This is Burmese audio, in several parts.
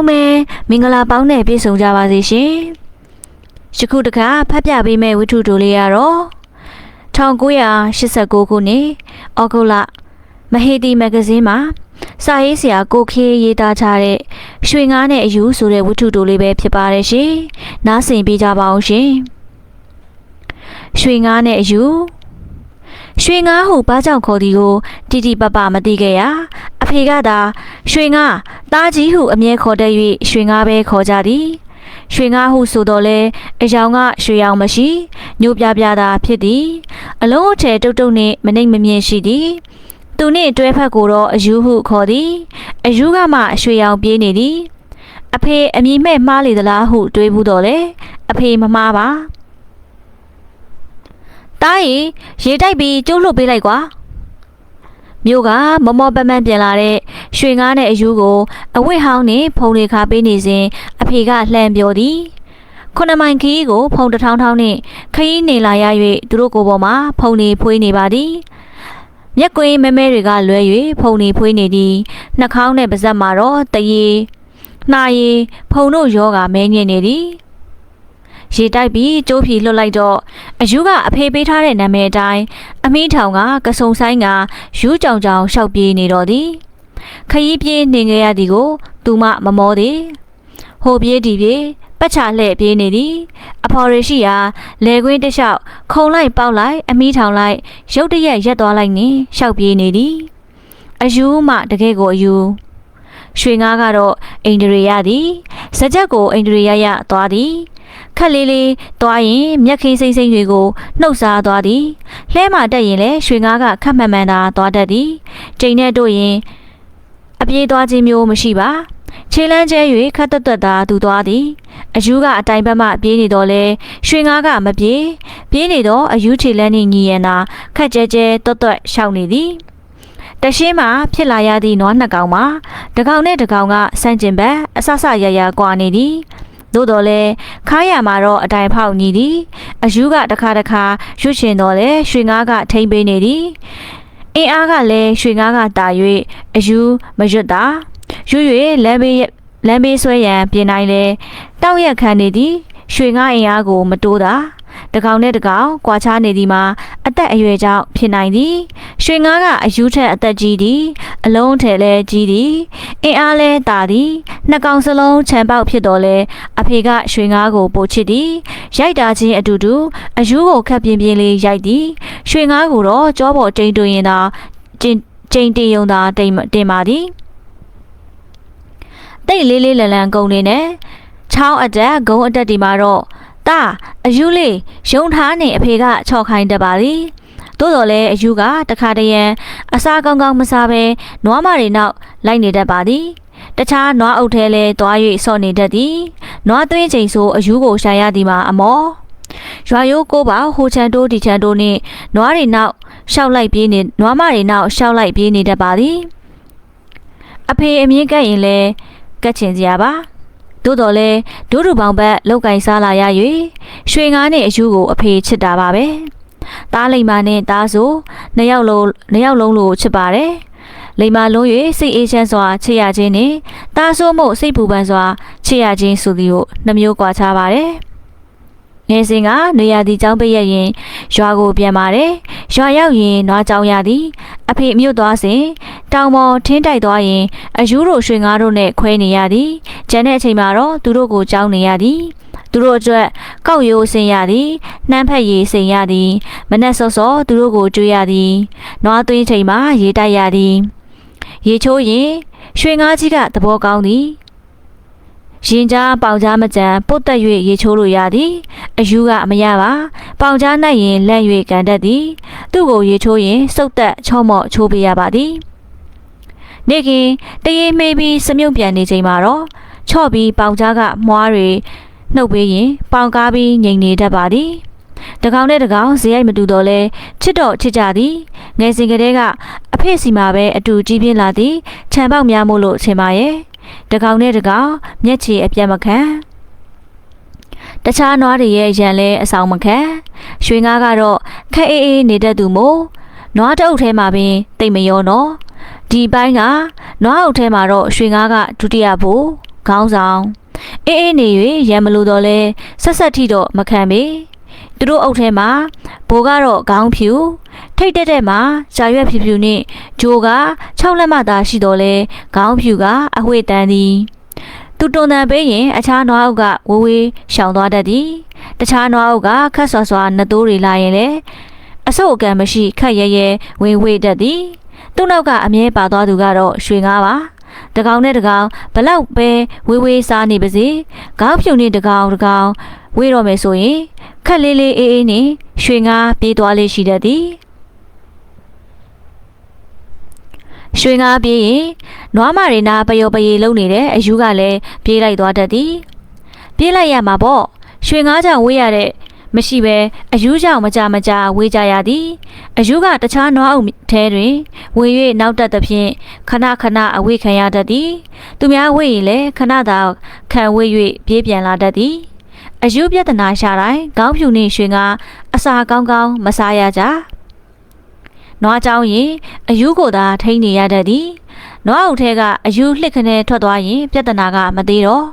လုံးပဲမင်္ဂလာပေါင်းနဲ့ပြည့်စုံကြပါစေရှင်ယခုတခါဖတ်ပြပေးမယ့်ဝတ္ထုတိုလေးကတော့1989ခုနှစ်ဩဂုတ်လမဟေတီမဂ္ဂဇင်းမှာစာရေးဆရာကိုခေးရေးသားထားတဲ့ရွှေငါးနဲ့အယူဆိုတဲ့ဝတ္ထုတိုလေးပဲဖြစ်ပါတယ်ရှင်နားဆင်ပေးကြပါအောင်ရှင်ရွှေငါးနဲ့အယူ ရွှေငါးဟုဘာကြောင့်ခေါ်သည်ကိုတိတိပပမသိခဲ့ရအဖေကသာရွှေငါးတားကြီးဟုအမြဲခေါ်တတ်၍ရွှေငါးပဲခေါ်ကြသည်ရွှေငါဟုဆိုတော့လဲအယောင်ကရွှေရောင်မရှိညိုပြပြတာဖြစ်သည် အလုံးအထည်တုတ်တုတ်နှင့်မနှိမ်မမြင်ရှိသည်သူနှင့်တွဲဖက်ကိုတော့အယူဟုခေါ်သည်အယူကမှရွှေရောင်ပြေးနေသည်အဖေအမိမဲ့မှားလေသလားဟုတွေးဘူးတော့လေအဖေမမှားပါ တားရီရေတိုက်ပြီးကျိုးလွတ်ပေးလိုက်ကွာမြို့ကမမောပမန်းပြင်လာတဲ့ရွှေငါးနဲ့အယူကို အဝိဟောင်းနဲ့ဖုံတွေခါပေးနေစဉ်အဖေကလှမ်းပြောသည်ခုနမိုင်ခီးကိုဖုံတထောင်းထောင်းနဲ့ခရီးနေလာရ၍သူတို့ကိုယ်ပေါ်မှာဖုံနေဖွေးနေပါသည်မျက်ကွင်းမဲမဲတွေကလွဲ၍ဖုံနေဖွေးနေသည်နှာခေါင်းနဲ့ပါးစပ်မှာတော့တရေနှာရည်ဖုံတို့ယောဂမဲညင်နေသည် ရေတိုက်ပြီးကျိုးဖြီလွတ်လိုက်တော့အယူကအဖေပေးထားတဲ့နာမည်အတိုင်းအမီးထောင်ကကစုံဆိုင်ကယူးကြောင်ကြောင်ရှောက်ပြေးနေတော့သည်ခရီးပြေးနေခဲ့ရသည်ကို သူမမမောသည်ဟိုပြေးဒီပြေးပတ်ချလှဲ့ပြေးနေသည်အဖော်ရရှိရာလေကွင်းတစ်လျှောက်ခုံလိုက်ပေါက်လိုက်အမီးထောင်လိုက်ရုတ်တရက်ရက်သွားလိုက်နေရှောက်ပြေးနေသည်အယူမှတကယ်ကိုအယူရွှေငါးကတော့အိန္ဒြေရသည်စကြက်ကိုအိန္ဒြေရရသွားသည် ခက်လေးလေးသွားရင်မျက်ခင်းစိမ့်စိမ့်တွေကိုနှုတ်စားသွားသည်လှဲမှတက်ရင်လည်းရွှေငါးကခက်မှန်မှန်သာသွားတတ်သည်ချိန်နဲ့တို့ရင်အပြေးသွားခြင်းမျိုးမရှိပါခြေလန်းကျဲ၍ခတ်တက်တက်သာသူသွားသည်အယူကအတိုင်ဘက်မှပြေးနေတော့လဲရွှေငါးကမပြေးပြေးနေတော့အယူခြေလန်းနှင့်ညီရန်သာခက်ကျဲကျဲတွတ်တွတ်ရှောက်နေသည်တရှင်းမှာဖြစ်လာရသည့်နွားနှစ်ကောင်မှာတကောင်နဲ့တကောင်ကစန့်ကျင်ဘက်အဆဆရရကွာနေသည် သို့တော်လဲခါရမှာတော့အတိုင်ဖောက်ညီသည်အယူကတစ်ခါတစ်ခါရွှတ်ချင်တော့လဲရွှေငါးကထိမ့်ပေးနေသည်အင်းအားကလည်းရွှေငါးကတာ၍အယူမရွတ်တာရွ၍လမ်းဘေးလမ်းဘေးဆွဲရန်ပြင်နိုင်လေတောက်ရက်ခံနေသည်ရွှေငါးအင်အားကိုမတိုးတာ တကောင်နဲ့တကောင်ကွာခြားနေသည်မှာအသက်အရွယ်ကြောင့်ဖြစ်နိုင်သည်ရွှေငါးကအယူထက်အသက်ကြီးသည်အလုံးထဲလဲကြီးသည်အင်အားလဲတာသည်နှစ်ကောင်စလုံးခြံပေါက်ဖြစ်တော်လဲအဖေကရွှေငါးကိုပို့ချစ်သည်ရိုက်တာချင်းအတူတူအယူကိုခက်ပြင်းပြင်းလေးရိုက်သည်ရွှေငါးကိုတော့ကြောပေါ်တိန်တွင်ရင်သာကျင်ကျိန်တင်ယုံသာတိမ်တင်ပါသည်တိတ်လေးလေးလန်လန်ကုန်နေနဲ့ချောင်းအတက်ဂုံအတက်ဒီမှာတော့ တာအယူလေးယုံထားနေအဖေကချော့ခိုင်းတတ်ပါသည်သို့တော်လည်းအယူကတခါတရံအစားကောင်းကောင်းမစားဘဲနွားမတွေနောက်လိုက်နေတတ်ပါသည်တခြားနွားအုပ်ထဲလဲသွား၍စော့နေတတ်သည်နွားသွင်းချိန်ဆိုအယူကိုရှာရသည်မှာအမော်ရွာရိုးကိုပါဟိုချန်တိုးဒီချန်တိုးနှင့်နွားတွေနောက်ရှောက်လိုက်ပြေးနေနွားမတွေနောက်ရှောက်လိုက်ပြေးနေတတ်ပါသည်အဖေအမြင့်ကပ်ရင်လဲကတ်ချင်စရာပါ သို့တော်လဲဒုဒုပေါင်ဘက်လောက်ကင်စားလာရ၍ရွှေငါးနဲ့အယူကိုအဖေချစ်တာပါပဲတားလိမ္မာနဲ့တားဆိုနှစ်ယောက်လုံးနှစ်ယောက်လုံးလို့ချစ်ပါတယ်လိမ္မာလုံး၍စိတ်အေးချမ်းစွာချစ်ရခြင်းနဲ့တားဆိုးမှုစိတ်ပူပန်စွာချစ်ရခြင်းဆိုသည်ကိုနှမျိုးကွာခြားပါတယ် ငယ်စဉ်ကနေရာဒီကျောင်းပိတ်ရရင်ရွာကိုပြန်ပါတယ်ရွာရောက်ရင်နွားကျောင်းရသည်အဖေအမြို့သွားစဉ်တောင်ပေါ်ထင်းတိုက်သွားရင်အယူတို့ရွှေငါးတို့နဲ့ခွဲနေရသည်ကျန်တဲ့အချိန်မှာတော့သူတို့ကိုကြောင်းနေရသည်သူတို့အတွက်ကောက်ရိုးဆင်ရသည်နှမ်းဖက်ရည်ဆင်ရသည်မနက်စောစောသူတို့ကိုကျွေးရသည်နွားသွင်းချိန်မှာရေတိုက်ရသည်ရေချိုးရင်ရွှေငါးကြီးကသဘောကောင်းသည် ရင်ကြားပေါင်ကြားမကြံပုတ်တက်၍ရေချိုးလို့ရသည်အယူကအမရပါပေါင်ကြားနိုင်ရင်လန့်၍ကန်တတ်သည်သူ့ကိုရေချိုးရင်စုတ်သက်ချောမော့ချိုးပေးရပါသည်နေကင်တရေမေးပြီးစမြုပ်ပြန်နေချိန်မှာတော့ချော့ပြီးပေါင်ကြားကမွားတွေနှုတ်ပေးရင်ပေါင်ကားပြီးငိန်နေတတ်ပါသည်တကောင်နဲ့တကောင်ဇေယိုက်မတူတော့လဲချစ်တော့ချစ်ကြသည်ငယ်စဉ်ကတည်းကအဖေစီမှာပဲအတူကြီးပြင်းလာသည်ခြံပေါက်များမို့လို့ထင်ပါရဲ့ တကောင်နဲ့တကောင်မျက်ခြေအပြတ်မခံတခြားနွားတွေရဲ့ရန်လဲအဆောင်မခံရွှေငါးကတော့ခက်အေးအေးနေတတ်သူမို့နွားတအုပ်ထဲမှာပင်တိတ်မရောနော်ဒီပိုင်းကနွားအုပ်ထဲမှာတော့ရွှေငါးကဒုတိယဖို့ခေါင်းဆောင်အေးအေးနေ၍ရံမလို့တော့လဲဆက်ဆက်ထိတော့မခံပေ သူတို့အုပ်ထဲမှာဘိုးကတော့ခေါင်းဖြူထိတ်တက်တဲ့မှာရှာရွက်ဖြူဖြူနဲ့ဂျိုက6လက်မသာရှိတော့လဲခေါင်းဖြူကအဝှေ့တန်းသည်သူတွန်တန်ပေးရင်အခြားနွားအုပ်ကဝေးဝေးရှောင်သွားတတ်သည်တခြားနွားအုပ်ကခတ်ဆွာဆွာနှစ်သိုးတွေလာရင်လေအဆုတ်အကံမရှိခက်ရဲရဲဝင်ဝေးတတ်သည်သူ့နောက်ကအမြဲပါသွားသူကတော့ရွှေငါးပါတကောင်နဲ့တကောင်ဘလောက်ပဲဝေးဝေးစားနေပါစေခေါင်းဖြူနဲ့တကောင်တကောင်ဝေးတော့မယ်ဆိုရင် ခက်လေးလေးအေးအေးနဲ့ရွှေငါးပြေးသွားလေးရှိတတ်သည်ရွှေငါးပြေးရင်နွားမတွေနာပယောပယေလုံနေတဲ့အယူကလည်းပြေးလိုက်သွားတတ်သည်ပြေးလိုက်ရမှာပေါ့ရွှေငါးကြောင့်ဝေးရတဲ့မရှိပဲအယူကြောင့်မကြမကြဝေးကြရသည်အယူကတခြားနွားအုပ်ထဲတွင်ဝေ၍နောက်တက်သဖြင့်ခဏခဏအဝေးခံရတတ်သည် သူများဝေးရင်လည်းခဏသာခံဝေး၍ပြေးပြန်လာတတ်သည် အယူပြဿနာရှာတိုင်းခေါင်းဖြူနှင့်ရွှေငါးအစာကောင်းကောင်းမစားရကြနွားเจ้าရင်အယူကိုသာထိန်းနေရတတ်သည်နွားအုပ်ထဲကအယူလှစ်ခနဲ့ထွက်သွားရင်ပြဿနာကမသေးတော့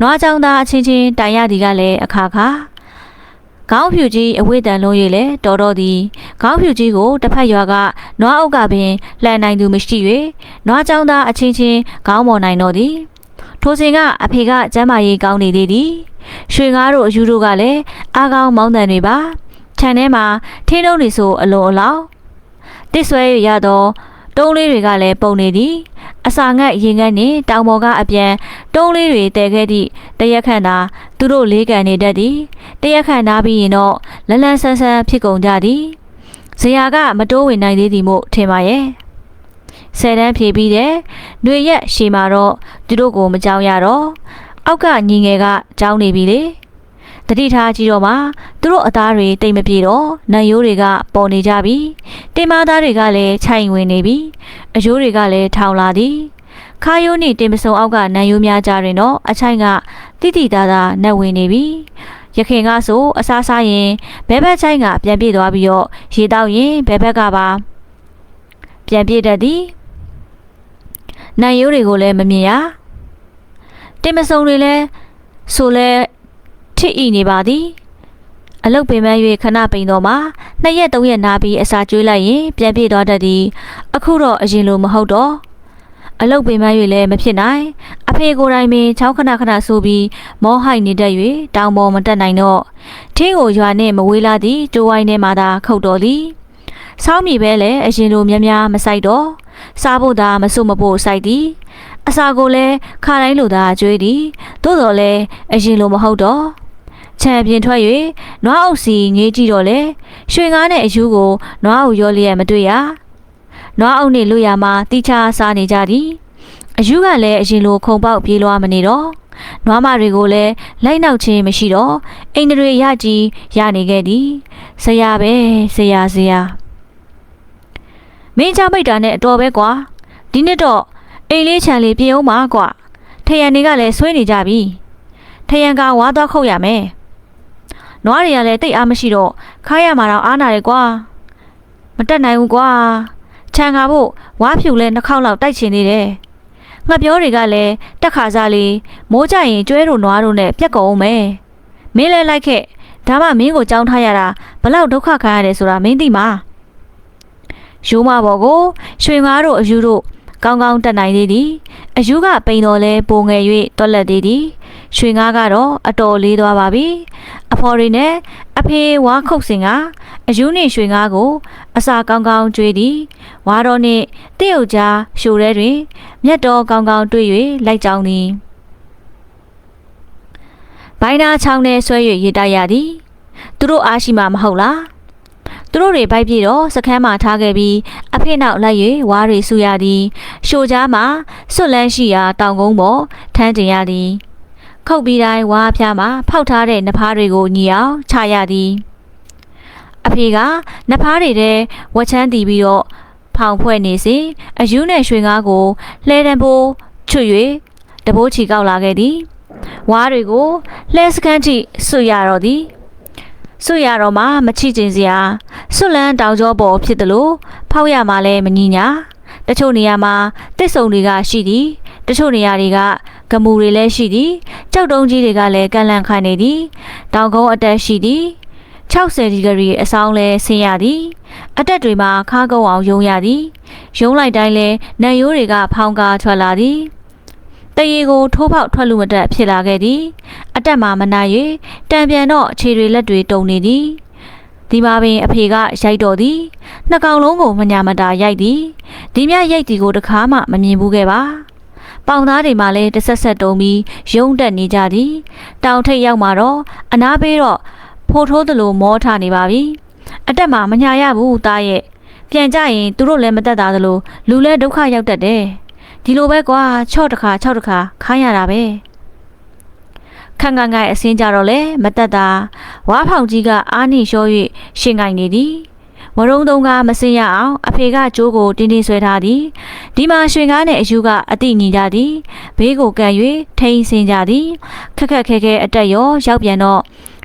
နွားเจ้าသားအချင်းချင်းတိုင်ရသည်ကလည်းအခါခါခေါင်းဖြူကြီးအဝိတန်လုံး၍လဲတော်တော်သည်ခေါင်းဖြူကြီးကိုတစ်ဖက်ရွာကနွားအုပ်ကပင်လှန်နိုင်သူမရှိ၍နွားเจ้าသားအချင်းချင်းခေါင်းပေါ်နိုင်တော်သည်ထိုစဉ်ကအဖေကကျမ်းမာရေးကောင်းနေသေးသည် ရွှေငါးတို့အယူတို့ကလည်းအားကောင်းမောင်းတန်တွေပါခြံထဲမှာထင်းတုံးတွေဆိုအလွန်အလောင်းတစ်ဆွဲရသောတုံးလေးတွေကလည်းပုံနေသည်အစာငတ်ရင်ငတ်နှင့်တောင်ပေါ်ကအပြန်တုံးလေးတွေတဲခဲ့သည့်တရက်ခန့်သာသူတို့လေးကန်နေတတ်သည်တရက်ခန့်နားပြီးရင်တော့လလန်းဆန်းဆန်းဖြစ်ကုန်ကြသည်ဇရာကမတိုးဝင်နိုင်သေးသည်မို့ထင်ပါရဲ့ဆယ်တန်းဖြေပြီးတဲ့ຫນွေရက်ရှေမှာတော့သူတို့ကိုမကြောက်ရတော့ အောက်ကညီငယ်ကကြောင်းနေပြီလေတတိထားကြည့်တော့မှသူတို့အသားတွေတိတ်မပြေတော့နံရိုးတွေကပေါ်နေကြပြီတင်မသားတွေကလည်းခြိုင်ဝင်နေပြီအယိုးတွေကလည်းထောင်လာသည်ခါယိုးနှင့်တင်ပစုံအောက်ကနံရိုးများကြတွင်တော့အချိုင်ကတိတိသားသားနှက်ဝင်နေပြီရခင်ကဆိုအစားစားရင်ဘဲဘက်ချိုင်ကပြန်ပြေးသွားပြီးတော့ရေတောက်ရင်ဘဲဘက်ကပါပြန်ပြေးတတ်သည်နံရိုးတွေကိုလည်းမမြင်ရ တင်မစုံတွေလည်းဆိုလဲထိဤနေပါသည်အလုတ်ပင်ပန်း၍ခဏပိန်တော်မှာနှစ်ရက်သုံးရက်နားပြီးအစာကျွေးလိုက်ရင်ပြန်ပြေးသွားတတ်သည်အခုတော့အရင်လိုမဟုတ်တော့အလုတ်ပင်ပန်း၍လည်းမဖြစ်နိုင် အဖေကိုယ်တိုင်ပင်ချောင်းခဏခဏဆိုပြီးမောဟိုက်နေတတ်၍တောင်ပေါ်မတက်နိုင်တော့ထင်းကိုရွာနှင့်မဝေးလာသည့်ကျိုးဝိုင်းထဲမှသာခုတ်တော်သည်ဆောင်းမီပဲလည်းအရင်လိုများများမဆိုင်တော့စားဖို့သာမစွမဖို့စိုက်သည် အစာကိုလည်းခါတိုင်းလိုသာကျွေးသည်သို့တော်လည်းအရင်လိုမဟုတ်တော့ခြံပြင်ထွက်၍နွားအုပ်စီငေးကြည့်တော့လေရွှေငါးနဲ့အယူကိုနွားအုပ်ရောလျက်မတွေ့ရနွားအုပ်နဲ့လွတ်ရမှာတိချာစားနေကြသည်အယူကလည်းအရင်လိုခုံပေါက်ပြေးလွှားမနေတော့နွားမတွေကိုလည်းလိုက်နောက်ခြင်းမရှိတော့အိမ်တွေရကြည်ရနေခဲ့သည်ဆရာပဲဆရာဆရာမင်းချမိတ်တာနဲ့အတော်ပဲကွာဒီနှစ်တော့ အိမ်လေးခြံလေးပြေအောင်ပါကွာထရံတွေကလည်းဆွေးနေကြပြီထရံကဝါတော့ခုတ်ရမယ်နွားတွေကလည်းတိတ်အားမရှိတော့ခါရမှာတော့အားနာတယ်ကွာမတက်နိုင်ဘူးကွာခြံကာဖို့ဝါဖြူလဲနှစ်ခေါက်လောက်တိုက်ချင်နေတယ်ငှက်ပြောတွေကလည်းတက်ခါစားလေးမိုးကြရင်ကျွဲတို့နွားတို့နဲ့ပြက်ကုန်အောင်မယ်မင်းလဲလိုက်ခဲ့ဒါမှမင်းကိုကြောင်းထားရတာဘလောက်ဒုက္ခခံရတယ်ဆိုတာမင်းသိမှာရိုးမဘော်ကိုရွှေငါးတို့အယူတို့ ကောင်းကောင်းတက်နိုင်သေးသည်အယူကပိန်တော်လဲပုံငယ်၍တွက်လက်သေးသည်ရွှေငါးကတော့အတော်လေးသွားပါပြီအဖော်ရီနဲ့အဖေဝါခုတ်စင်ကအယူနှင့်ရွှေငါးကို အစာကောင်းကောင်းကျွေးသည်ဝါတော်နှင့်တည့်ယုတ်ကြားရှိုရဲတွင်မြတ်တော်ကောင်းကောင်းတွေ့၍လိုက်ကြောင်းသည်ဘိုင်းနာချောင်းနဲ့ဆွဲ၍ရေတိုက်ရသည်သူတို့အားရှိမှမဟုတ်လား သူတို့တွေဘိုက်ပြေတော့စခန်းမှာထားခဲ့ပြီးအဖေနောက်လိုက်၍ဝါးတွေဆူရသည်ရှိုကြားမှာဆွတ်လန်းရှိရာတောင်ကုန်းပေါ်ထမ်းတင်ရသည်ခုတ်ပြီးတိုင်းဝါးဖျားမှာဖောက်ထားတဲ့နဖားတွေကိုညီအောင်ချရသည်အဖေကနဖားတွေထဲဝက်ချမ်းတီးပြီးတော့ဖောင်ဖွဲ့နေစဉ်အယူးနဲ့ရွှေငါးကိုလှဲတံပိုးချွတ်၍တဘိုးချီကောက်လာခဲ့သည်ဝါးတွေကိုလှဲစခန်းထိဆွရတော့သည် ဆွရတော့မှမချိကျင်စရာဆွလန်းတောင်ကျောပေါ်ဖြစ်တယ်လို့ဖောက်ရမှလည်းမငြညာတချို့နေရာမှာတစ်စုံတွေကရှိသည်တချို့နေရာတွေကကမူတွေလည်းရှိသည်ကြောက်တုံးကြီးတွေကလည်းကန်လန့်ခိုင်နေသည်တောင်ကုန်းအတက်ရှိသည်60ဒီဂရီအဆောင်လဲဆင်းရသည် အတက်တွေမှာခါကုန်းအောင်ယုံရသည်ယုံလိုက်တိုင်းလဲနံရိုးတွေကဖောင်းကားထွက်လာသည် တရေကိုထိုးပေါက်ထွက်လူမတက်ဖြစ်လာခဲ့သည်အတက်မှာမနိုင်၍တံပြန်တော့ခြေတွေလက်တွေတုံနေသည်ဒီမှာပင်အဖေကရိုက်တော်သည်နှစ်ကောင်လုံးကိုမညာမတာရိုက်သည်ဒီမြရိုက်တီကိုတခါမှမမြင်ဘူးခဲ့ပါပေါင်သားတွေမှလည်းတစ်ဆက်ဆက်တုံပြီးရုံးတက်နေကြသည်တောင်ထိပ်ရောက်မှာတော့အနာပေးတော့ဖိုးထိုးသလိုမောထနေပါပြီအတက်မှာမညာရဘူးသားရဲ့ပြန်ကြရင်သူတို့လည်းမတက်တာသလိုလူလည်းဒုက္ခရောက်တတ်တယ် ဒီလိုပဲကွာချော့တစ်ခါချော့တစ်ခါခိုင်းရတာပဲခန့်ခန့်ငိုင်အစင်းကြတော့လေမတက်တာဝါဖောင်ကြီးကအာနိလျှော၍ရှင်ငိုင်နေသည်ဝရုံသုံးကမစင်ရအောင်အဖေကကြိုးကိုတင်းတင်းဆွဲထားသည်ဒီမှာရွှေကားနဲ့အယူကအတိညီကြသည်ဘေးကိုကန်၍ထိန်ဆင်ကြသည်ခက်ခက်ခဲခဲအတက်ရောရောက်ပြန်တော့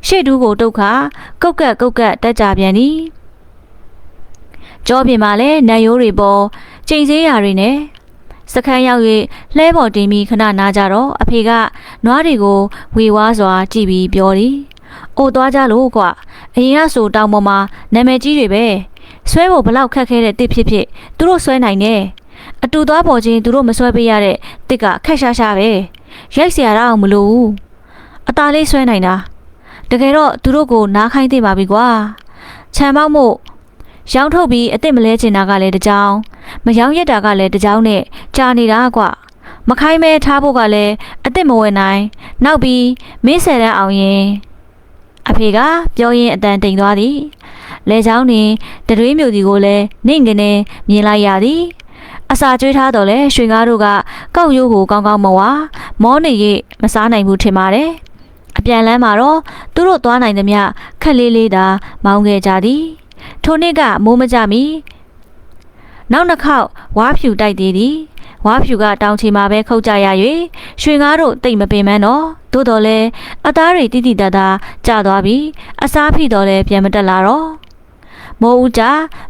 ရှေ့တူးကိုတုတ်ခါကုတ်ကက်ကုတ်ကက်တက်ကြပြန်သည်ကြောပြင်မှာလည်းနံရိုးတွေပေါ်ချိန်စေးရာတွေနဲ့ စခန်းရောက်၍လှဲပေါ်တင်ပြီးခဏနာကြတော့အဖေကနွားတွေကိုဝေဝါးစွာကြည့်ပြီးပြောသည်။အိုသွားကြလို့ကွာအရင်ကဆိုတောင်ပေါ်မှာနာမည်ကြီးတွေပဲဆွဲဖို့ဘလောက်ခက်ခဲတဲ့တစ်ဖြစ်ဖြစ်သူတို့ဆွဲနိုင်တယ်။အတူသွားပေါ်ချင်းသူတို့မဆွဲပေးရတဲ့တစ်ကခက်ရှားရှားပဲရိုက်เสียရအောင်မလို့ဘူး။အသားလေးဆွဲနိုင်တာတကယ်တော့သူတို့ကိုနားခိုင်းသိပါပြီကွာ။ခြံပေါက်မို့ ရောင်းထုတ်ပြီးအစ်စ်မလဲချင်တာကလည်းတကြောင်မရောင်းရက်တာကလည်းတကြောင်နဲ့ကြာနေတာကွမခိုင်းမဲထားဖို့ကလည်းအစ်စ်မဝယ်နိုင် နောက်ပြီးမင်းဆယ်တန်းအောင်ရင်အဖေကပြောရင်းအတန်တိမ်သွားသည်လဲချောင်းတွင်တရွေးမျိုးဒီကိုလည်းနှင့်ကနေမြင်လိုက်ရသည်အစာကျွေးထားတော့လဲရွှေကားတို့ကကောက်ရိုးကိုကောင်းကောင်းမဝါမောနေရိမစားနိုင်ဘူးထင်ပါတယ်အပြန်လန်းမှာတော့သူတို့သွားနိုင်သမျှခက်လေးလေးသာမောင်းခဲ့ကြသည် ထိုနေ့ကမိုးမကြမီနောက်နှစ်ခေါက်ဝါဖြူတိုက်သေးသည်ဝါဖြူကတောင်ချီမှာပဲခုတ်ကြရ၍ရွှေငါးတို့တိတ်မပင်မန်းတော့သို့တော်လဲအသားတွေတိတိတတ်တာကျသွားပြီးအစားဖိတော်လဲပြန်မတက်လာတော့မိုးဦးကြ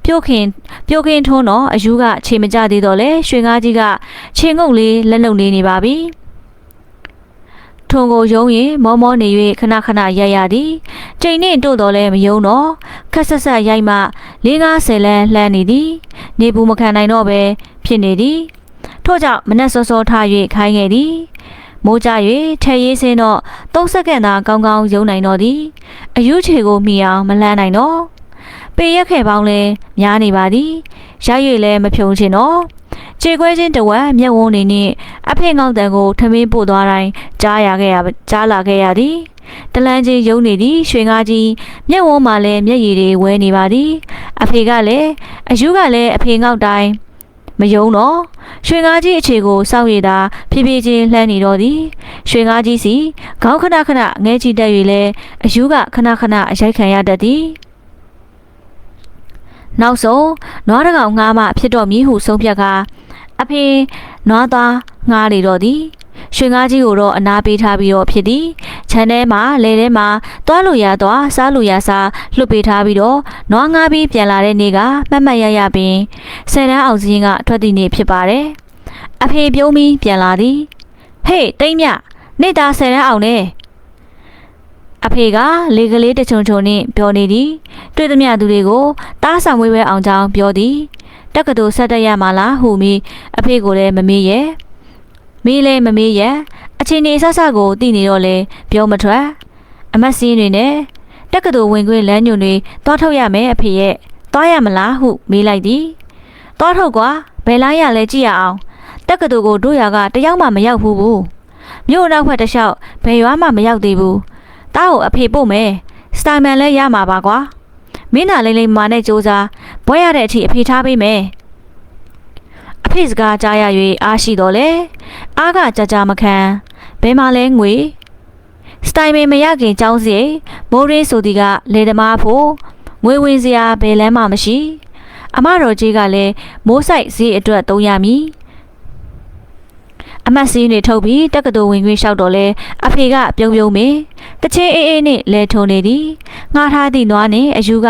ပြုတ်ခင်ပြုတ်ခင်ထုံးတော့အယူကခြေမကြသေးတော့လဲရွှေငါးကြီးကခြေငုပ်လေးလက်လုံလေးနေပါပြီ ထုံကိုယုံရင်မောမောနေ၍ခဏခဏရိုက်ရသည်ချိန်နှင့်တို့တော်လဲမယုံတော့ခက်ဆက်ဆက်ရိုက်မှ၄50လမ်းလှမ်းနေသည်နေဘူးမခံနိုင်တော့ပဲဖြစ်နေသည်ထို့ကြောင့်မနက်စောစောထား၍ခိုင်းခဲ့သည်မိုးကြ၍ထဲရေးစင်းတော့3စက္ကန့်သာကောင်းကောင်းယုံနိုင်တော့သည်အယူချေကိုမိအောင်မလှမ်းနိုင်တော့ပေရက်ခဲ့ပေါင်းလဲများနေပါသည်ရိုက်၍လဲမဖြုံချင်တော့ ခြေခွဲချင်းတဝက်မျက်ဝန်းနေနှင့်အဖေငေါက်တန်ကိုထမင်းပို့သွားတိုင်းကြားရခဲ့ရကြားလာခဲ့ရသည်တလန်းချင်းယုံနေသည်ရွှေငါးကြီးမျက်ဝန်းမှာလည်းမျက်ရည်တွေဝဲနေပါသည်အဖေကလည်းအယူကလည်းအဖေငေါက်တိုင်းမယုံတော့ရွှေငါးကြီးအခြေကိုစောင့်ရည်သာဖြည်းဖြည်းချင်းလှမ်းနေတော့သည်ရွှေငါးကြီးစီခေါင်းခဏခဏငဲချီတက်၍လဲအယူကခဏခဏအရိုက်ခံရတတ်သည်နောက်ဆုံးနွားတကောင်ငားမှဖြစ်တော့မည်ဟုဆုံးဖြတ်ကာ အဖေနွားသားငားလေတော့သည်ရွှေငါးကြီးကိုတော့အနာပေးထားပြီးတော့ဖြစ်သည်ခြံထဲမှာလေထဲမှာသွားလို့ရသွားစားလို့ရစားလွတ်ပေးထားပြီးတော့နွားငါးပြီးပြန်လာတဲ့နေ့ကမှတ်မှတ်ရရပင်ဆယ်တန်းအောင်စင်းကထွက်သည့်နေ့ဖြစ်ပါတယ်အဖေပြုံးပြီးပြန်လာသည်ဟေးတိမ့်မြနေ့သားဆယ်တန်းအောင်နဲ့အဖေကလေကလေးတချုံချုံနဲ့ပြောနေသည်တွေ့သမျှသူတွေကိုတားဆောင်ဝေးဝဲအောင်ကြောင်းပြောသည် တက္ကသိုလ်ဆက်တက်ရမှာလားဟုမိအဖေကိုလည်းမမေးရဲ့မေးလဲမမေးရဲ့အချင်းနေဆဆကိုသိနေတော့လဲပြောမထွက်အမတ်စင်းတွေနဲ့တက္ကသိုလ်ဝင်ခွင့်လမ်းညွန်တွေတွားထုတ်ရမယ်အဖေရဲ့တွားရမလားဟုမေးလိုက်သည်တွားထုတ်ကွာဘယ်လိုင်းရလဲကြည့်ရအောင်တက္ကသိုလ်ကိုတို့ရွာကတယောက်မှမရောက်ဘူးဘူးမြို့နောက်ဖက်တစ်လျှောက်ဘယ်ရွာမှမရောက်သေးဘူးတားကိုအဖေပို့မယ်စတိုင်မန်လည်းရမှာပါကွာ မင်းနာလိမ့်လိမ့်မာနဲ့စူးစားဘွဲရတဲ့အထိအဖေထားပေးမယ်အဖေစကားကြားရ၍အားရှိတော်လဲအားကကြကြမခံဘဲမှလဲငွေစတိုင်မင်မရခင်ចောင်းစီမိုးရင်းဆိုဒီကလေသမားဖို့ငွေဝင်စရာဘယ်လမ်းမှမရှိအမတော်ကြီးကလည်းမိုးဆိုင်ဈေးအတွက်သုံးရမည်အမတ်စင်းတွေထုတ်ပြီးတက္ကသိုလ်ဝင်ခွင့်လျှောက်တော့လဲအဖေကပြုံးပြုံးမင်း တချင်းအေးအေးနဲ့လဲထုံနေသည်ငှားထားသည့်နွားနှင့်အယူက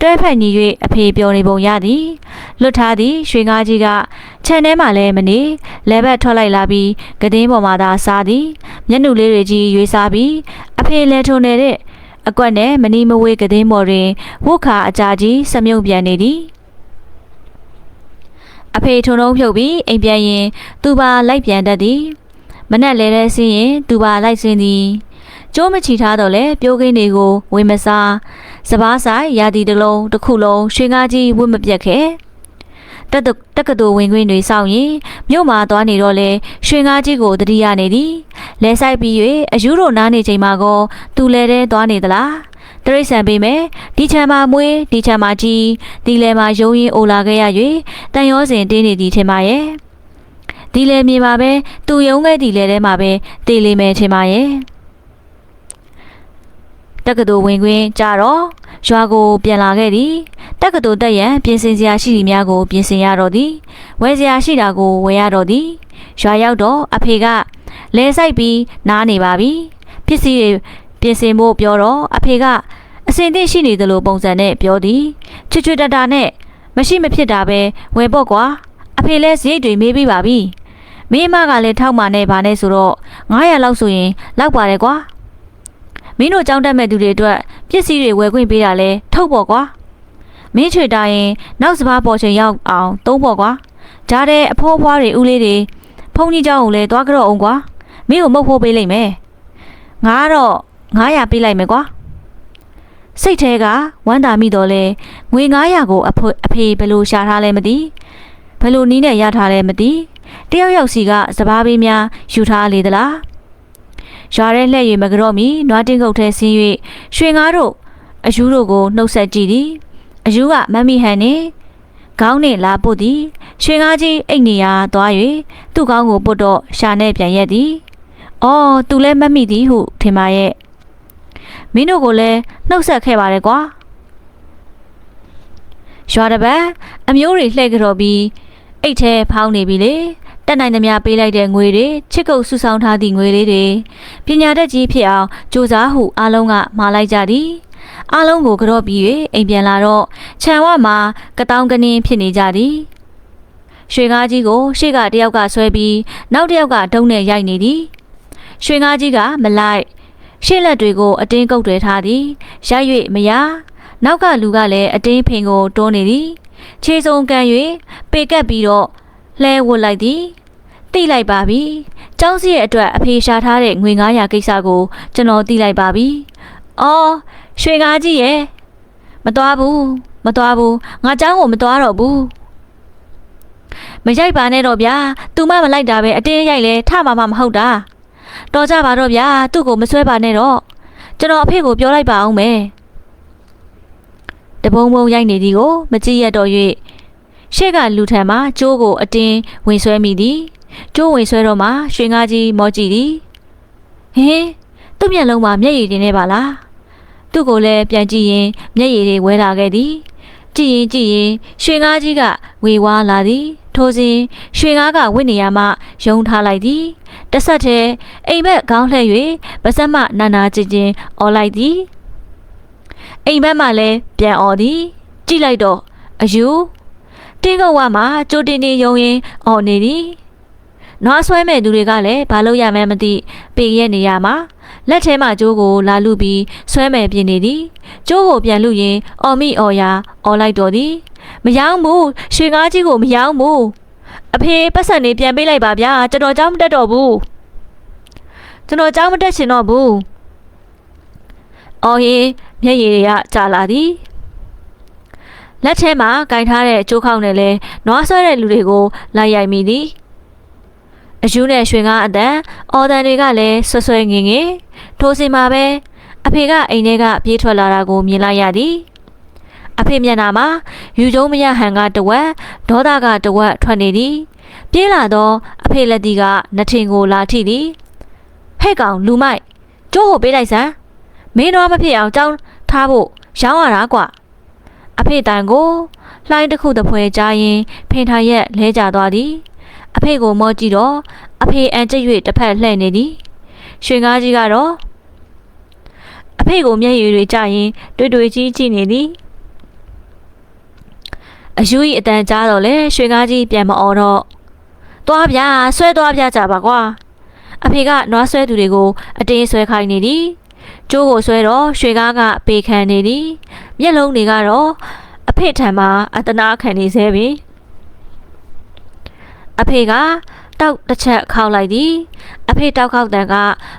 တွဲဖက်ညီ၍အဖေပြောနေပုံရသည်လွတ်ထားသည့်ရွှေငါးကြီးကခြံထဲမှာလည်းမနေလဲဘက်ထွက်လိုက်လာပြီးကတင်းပေါ်မှာသာစားသည်မျက်နှာလေးတွေကြီးရွေးစားပြီးအဖေလဲထုံနေတဲ့အကွက်နဲ့မနီမဝေးကတင်းပေါ်တွင်ဝုခါအကြာကြီးစမြုံပြန်နေသည်အဖေထုံထုံဖြုတ်ပြီးအိမ်ပြန်ရင် သူပါလိုက်ပြန်တတ်သည်မနဲ့လဲတဲ့ဆင်းရင်သူပါလိုက်ဆင်းသည် ကျိုးမချီထားတော့လဲပြိုးကင်းတွေကိုဝေမစားစပားဆိုင်ရာဒီတလုံးတစ်ခုလုံးရွှေငါးကြီးဝတ်မပြတ်ခဲ့တက်တတက္ကသိုလ်ဝင်ခွင့်တွေစောင့်ရင်မြို့မှာသွားနေတော့လဲရွှေငါးကြီးကိုတတိယနေသည်လဲဆိုင်ပြီး၍အယူတို့နားနေချိန်မှာကောသူလဲတဲ့သွားနေသလားတရိษံပေးမယ်ဒီချမ်းမှာမွေးဒီချမ်းမှာကြီးဒီလဲမှာယုံရင်အိုလာခဲ့ရ၍တန်ရောစင်တင်းနေသည်ထင်ပါရဲ့ဒီလဲမြေမှာပဲသူယုံခဲ့ဒီလဲထဲမှာပဲတေးလိမယ်ထင်ပါရဲ့ တက္ကသိုလ်ဝင်ခွင့်ကြတော့ရွာကိုပြန်လာခဲ့သည်တက္ကသိုလ်တက်ရန်ပြင်ဆင်စရာရှိသည်များကိုပြင်ဆင်ရတော့သည်ဝယ်စရာရှိတာကိုဝယ်ရတော့သည်ရွာရောက်တော့အဖေကလဲဆိုင်ပြီးနားနေပါပြီပစ္စည်းတွေပြင်ဆင်ဖို့ပြောတော့အဖေကအစင်သင့်ရှိနေသလိုပုံစံနဲ့ပြောသည်ချွတ်ချွတ်တတာနဲ့မရှိမဖြစ်တာပဲဝယ်ပေါ့ကွာအဖေလဲစရိတ်တွေမေးပြီးပါပြီမိမကလည်းထောက်မှနဲ့ဗာနဲ့ဆိုတော့900လောက်ဆိုရင်လောက်ပါတယ်ကွာ မင်းတို့ကြောင်းတက်မဲ့သူတွေအတွက်ပစ္စည်းတွေဝယ်ခွင့်ပေးတာလဲထုတ်ပေါ့ကွာမင်းချွေတာရင်နောက်စပားပေါ်ချိန်ရောက်အောင်သုံးပေါ့ကွာဂျားတဲ့အဖိုးအဖွားတွေဦးလေးတွေဖုန်ကြီးเจ้าကိုလည်းသွားကြတော့အောင်ကွာမင်းကိုမုတ်ဖိုးပေးလိုက်မယ်ငါကတော့900ပေးလိုက်မယ်ကွာစိတ်แท้ကဝမ်းသာမိတော့လဲငွေ900ကိုအဖေအဖေဘယ်လိုရှာထားလဲမသိဘယ်လိုနီးနဲ့ရထားလဲမသိတယောက်ယောက်စီကစပားပေးများယူထားလေသလား ရွာထဲလှည့်၍မကြော့မီနွားတင်းကုတ်ထဲဆင်း၍ရွှေငါးတို့အယူတို့ကိုနှုတ်ဆက်ကြည့်သည်အယူကမမ်မီဟန်နှင့်ခေါင်းနှင့်လာပုတ်သည်ရွှေငါးကြီးအိတ်နေရာသွား၍သူ့ခေါင်းကိုပုတ်တော့ရှာနဲ့ပြန်ရက်သည်အော်သူလည်းမတ်မိသည်ဟုထင်ပါရဲ့မင်းတို့ကိုလည်းနှုတ်ဆက်ခဲ့ပါတယ်ကွာရွာတစ်ပတ်အမျိုးတွေလှည့်ကြတော့ပြီးအိတ်ထဲဖောင်းနေပြီလေ တက်နိုင်သမျှပေးလိုက်တဲ့ငွေတွေချစ်ကုပ်စုဆောင်းထားသည့်ငွေလေးတွေပညာတတ်ကြီးဖြစ်အောင်ကြိုးစားဟုအားလုံးကမှာလိုက်ကြသည်အားလုံးကိုကြော့ပြီး၍အိမ်ပြန်လာတော့ခြံဝမှာကတောင်းကနင်းဖြစ်နေကြသည်ရွှေကားကြီးကိုရှေ့ကတယောက်ကဆွဲပြီးနောက်တယောက်ကဒုံနဲ့ရိုက်နေသည်ရွှေကားကြီးကမလိုက်ရှေ့လက်တွေကိုအတင်းကုပ်တွယ်ထားသည်ရိုက်၍မရနောက်ကလူကလည်းအတင်းဖင်ကိုတွန်းနေသည်ခြေစုံကန်၍ပေကပ်ပြီးတော့ လှဲဝတ်လိုက်သည်တိလိုက်ပါပြီ။ကျောင်းစီရဲ့အတွက်အဖေရှာထားတဲ့ငွေ900ကိစ္စကိုကျွန်တော်သိလိုက်ပါပြီ။အော်ရွှေကားကြီးရဲ့မသွားဘူးမသွားဘူးငါကျောင်းကိုမသွားတော့ဘူး။မရိုက်ပါနဲ့တော့ဗျာ။ तू မမလိုက်တာပဲအတင်းရိုက်လဲထမှာမမဟုတ်တာ။တော်ကြပါတော့ဗျာ။သူ့ကိုမဆွဲပါနဲ့တော့။ကျွန်တော်အဖေကိုပြောလိုက်ပါအောင်မယ်။တပုံပုံရိုက်နေသည်ကိုမကြည့်ရတော့၍ ရှေ့ကလူထံမှကျိုးကိုအတင်းဝင်ဆွဲမိသည်ကျိုးဝင်ဆွဲတော့မှရွှေငါးကြီးမောကြည့်သည်ဟင်းသူ့မျက်လုံးမှာမျက်ရည်တင်နေပါလားသူ့ကိုလည်းပြန်ကြည့်ရင်မျက်ရည်တွေဝဲလာခဲ့သည်ကြည့်ရင်ကြည့်ရင်ရွှေငါးကြီးကဝေဝါးလာသည်ထိုစဉ်ရွှေငါးကဝင့်နေရမှယုံထားလိုက်သည်တဆက်တည်းအိမ်ဘက်ခေါင်းလှည့်၍ပါစက်မနာနာချင်းချင်းអော်လိုက်သည်အိမ်ဘက်မှလည်းပြန်អော်သည် ကြည့်လိုက်တော့အယူ တင်းကုတ်ဝမှာကြိုတင်နေယုံရင်អော်နေသည်နွားဆွဲမဲ့သူတွေကလည်းဘာလို့ရမှန်းမသိပေရဲ့နေရမှာလက်ထဲမှာကျိုးကိုလာလူပြီးဆွဲမဲ့ပြင်းနေသည်ကျိုးကိုပြန်လူရင်အော်မိအော်ရာအော်လိုက်တော်သည်မယောင်းဘူးရွှေကားကြီးကိုမယောင်းဘူးအဖေပတ်စံနေပြန်ပေးလိုက်ပါဗျာကျွန်တော်ကြောင်းမတက်တော့ဘူးကျွန်တော်ကြောင်းမတက်ချင်တော့ဘူးအော်ဟင်းမျက်ရည်တွေကကြာလာသည် လက်ထဲမှာကင်ထားတဲ့ကျိုးခေါက်နဲ့လဲနွားဆွဲတဲ့လူတွေကိုလိုက်ရိုက်မိသည်အယူနဲ့ရွှေကားအတန်အော်တန်တွေကလည်းဆွဆွဲငင်ငင်ထိုးစင်မှာပဲအဖေကအိမ်ထဲကပြေးထွက်လာတာကိုမြင်လိုက်ရသည်အဖေမျက်နှာမှာယူကျုံးမရဟန်ကတဝက်ဒေါသကတဝက်ထွက်နေသည် ပြေးလာတော့အဖေလက်တီကနှထင်ကိုလာထိသည်ဟဲ့ကောင်လူမိုက်ကျိုးကိုပေးလိုက်စမ်းမင်းတော့မဖြစ်အောင်ကြောင်းထားဖို့ရောင်းရတာကွာ အဖေတန်ကိုလှိုင်းတစ်ခုတစ်ဖွဲကြားရင်ဖင်ထားရက်လဲကျသွားသည်အဖေကိုမော့ကြည့်တော့အဖေအန်ကျစ်၍တစ်ဖက်လှည့်နေသည်ရွှေကားကြီးကတော့အဖေကိုမျက်ရည်တွေကျရင်တွေ့တွေ့ကြီးကြည့်နေသည်အယူ၏အတန်ကြားတော့လေရွှေကားကြီးပြန်မအော်တော့သွားဗျာဆွဲသွားဗျာကြပါကွာအဖေကနွားဆွဲသူတွေကိုအတင်းဆွဲခိုင်းနေသည် ကျိုးကိုဆွဲတော့ရွှေကားကပေခံနေသည်မျက်လုံးတွေကတော့အဖေထံမှာအတနာခံနေသေးပြီအဖေကတောက်တစ်ချက်ခောက်လိုက်သည်အဖေတောက်ခောက်တန်က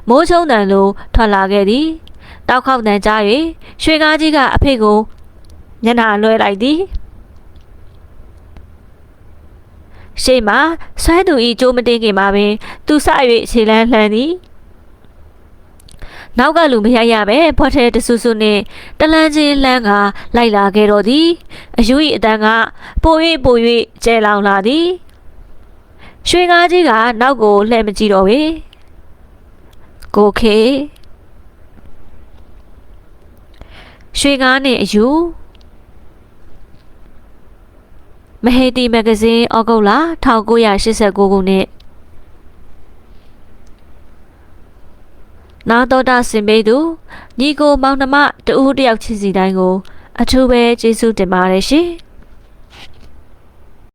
မိုးချုံတန်လိုထွက်လာခဲ့သည်တောက်ခောက်တန်ကြား၍ရွှေကားကြီးကအဖေကိုမျက်နှာလွှဲလိုက်သည်ရှေ့မှာဆွဲသူဤကြိုးမတင်ခင်မှာပင်သူစ၍ခြေလန်းလှမ်းသည် နောက်ကလူမရရပဲဖွက်ထဲတဆူဆူနှင့်တလန်းချင်းလှမ်းကလိုက်လာခဲ့တော့သည်အယူ၏အတန်ကပို၍ပို၍ကျဲလောင်လာသည်ရွှေကားကြီးကနောက်ကိုလှည့်မကြည့်တော့ပေကိုခေရွှေကားနှင့်အယူမဟေတီမဂ္ဂဇင်းဩဂုတ်လ1989ခုနှစ် နာတော်တာစင်ပေးသူညီကိုမောင်နှမတဦးတယောက်ချင်းစီတိုင်းကို အထူးပဲကျေးဇူးတင်ပါတယ်ရှင်။